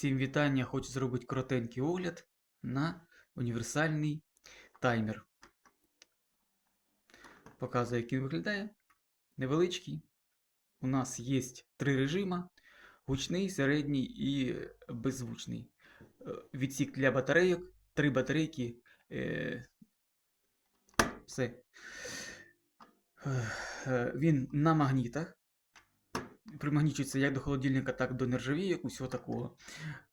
Всім вітання, хочу зробити коротенький огляд на універсальний таймер. Показую, як він виглядає. Невеличкий. У нас є три режима: гучний, середній і беззвучний. Е, Відсік для батарейок, три батарейки. Е, все. Е, Він на магнітах. Примагнічується як до холодильника, так і до нержавійок, усього такого.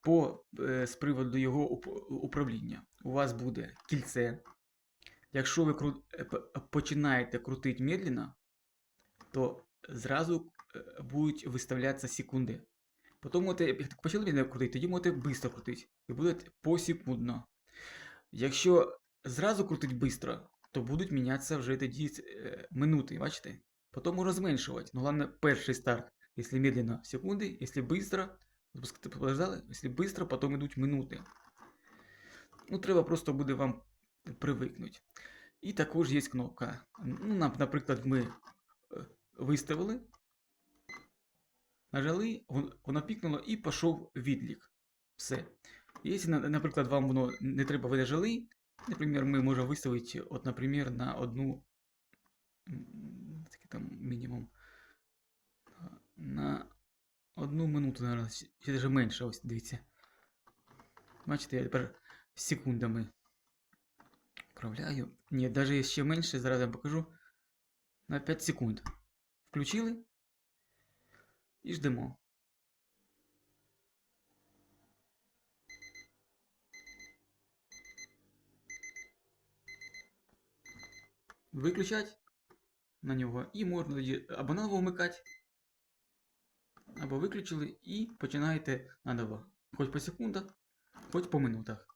По, е, з приводу його уп- управління. У вас буде кільце. Якщо ви кру... е, починаєте крутити медленно, то зразу е, будуть виставлятися секунди. Потім можете, як почали медленно крутити, тоді можете швидко крутити. І буде посекундно. Якщо зразу крутить швидко, то будуть мінятися вже тоді минути, бачите? Потом можно зменшувати. Но главное, перший старт. Если медленно, секунды. Если быстро, запускати подождали. Если быстро, потом йдуть минути. Ну, треба просто буде вам привикнути. І також є кнопка. Ну, нап- наприклад, ми е, виставили, нажали, вон- воно пікнуло і пішов відлік. Все. Якщо, на- наприклад, вам воно не треба, ви нажали, наприклад, ми можемо виставити, от, наприклад, на одну одну минуту, наверное, ще даже менше, ось дивіться. Бачите, я тепер секундами управляю. Ні, даже ще менше, зараз я покажу. На 5 секунд. Включили і ждемо. Виключать на нього і можна тоді або вмикати, або виключили і починаєте наново. Хоч по секундах, хоч по минутах.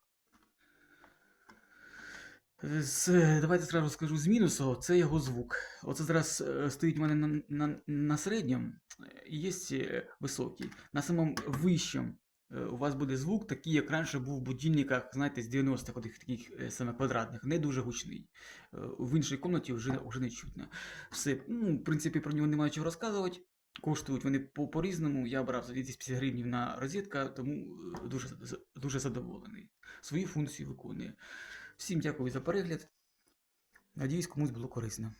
З, давайте зразу скажу з мінусу, це його звук. Оце зараз е, стоїть у мене на, на, на середньому, е, є е, високий. На самому вищому у вас буде звук, такий, як раніше був в будильниках, знаєте, з 90-х отих таких саме квадратних, не дуже гучний. В іншій кімнаті вже, вже не чутно. Все, ну, в принципі, про нього немає чого розказувати. Коштують вони по- по-різному. Я брав за 250 гривень на розетка, тому е, дуже, дуже задоволений. Свої функції виконує. Всім дякую за перегляд. Надіюсь, комусь було корисно.